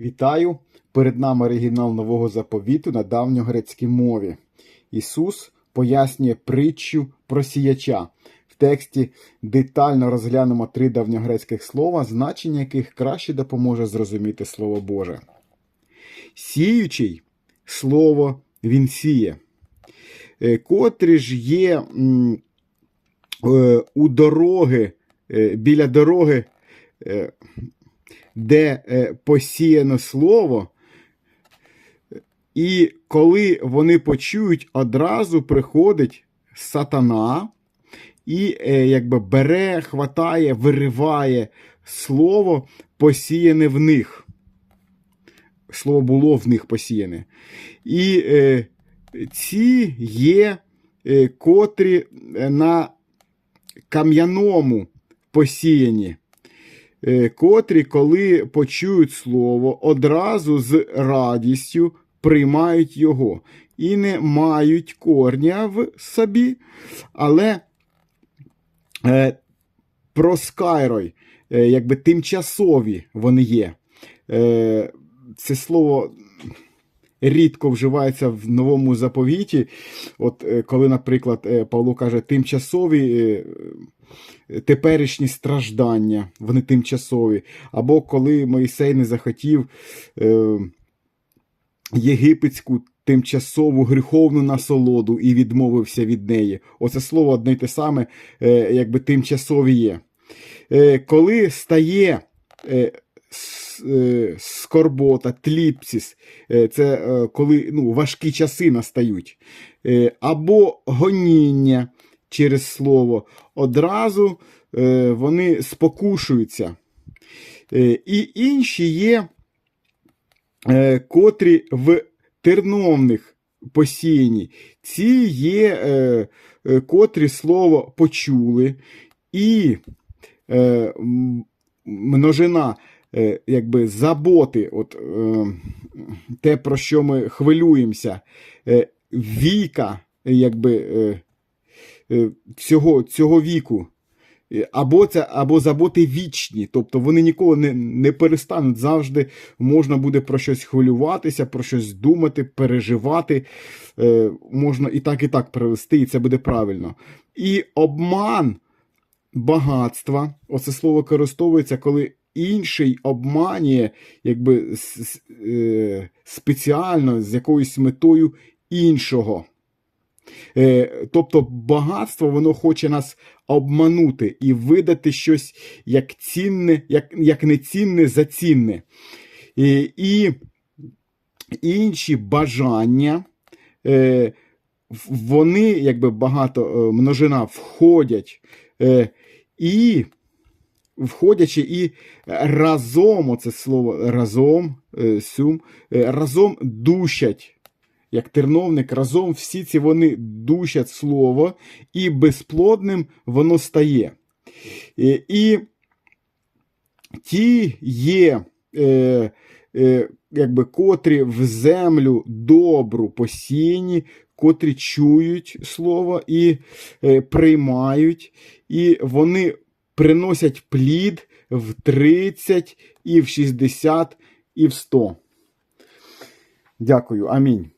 Вітаю! Перед нами оригінал нового заповіту на давньогрецькій мові. Ісус пояснює притчу про сіяча. В тексті детально розглянемо три давньогрецьких слова, значення яких краще допоможе зрозуміти Слово Боже. Сіючий слово він сіє, Е, котрі ж є е, у дороги, е, біля дороги. Е, де е, посіяно слово, і коли вони почують, одразу приходить сатана і е, якби бере, хватає, вириває слово, посіяне в них. Слово було в них посіяне. І е, ці є, е, котрі на кам'яному посіяні е, котрі, коли почують слово, одразу з радістю приймають його і не мають корня в собі, але е, проскайрой, е, якби тимчасові вони є. Е, це слово. Рідко вживається в новому заповіті. От е, коли, наприклад, е, Павло каже, тимчасові е, теперішні страждання, вони тимчасові. Або коли Моїсей не захотів е, єгипетську тимчасову гріховну насолоду і відмовився від неї. Оце слово одне й те саме, е, якби тимчасові є. Е, коли стає скорбота, тліпсіс, це коли ну, важкі часи настають, або гоніння через слово, одразу е, вони спокушуються. Е, і інші є, е, котрі в терновних посіяні. Ці є, котрі слово почули, і множина якби заботи, от, те, про що ми хвилюємося, віка, якби. Е, е, цього, цього віку. Е, Або це, або заботи вічні, тобто вони ніколи не, не перестануть. Завжди можна буде про щось хвилюватися, про щось думати, переживати. Е, можна і так, і так перевести, і це буде правильно. І обман багатства, оце слово використовується, коли інший обманює якби, е, спеціально з якоюсь метою іншого. Е, тобто багатство воно хоче нас обманути і видати щось як цінне, як, як нецінне за цінне. І, і інші бажання, е, вони, якби багато е, множина, входять е, і входячи і разом, оце слово разом, е, сюм, е, разом душать як терновник, разом всі ці вони душать слово, і безплодним воно стає. І, і ті є, е, е, якби, котрі в землю добру посіяні, котрі чують слово і е, приймають, і вони приносять плід в 30, і в 60, і в 100. Дякую. Амінь.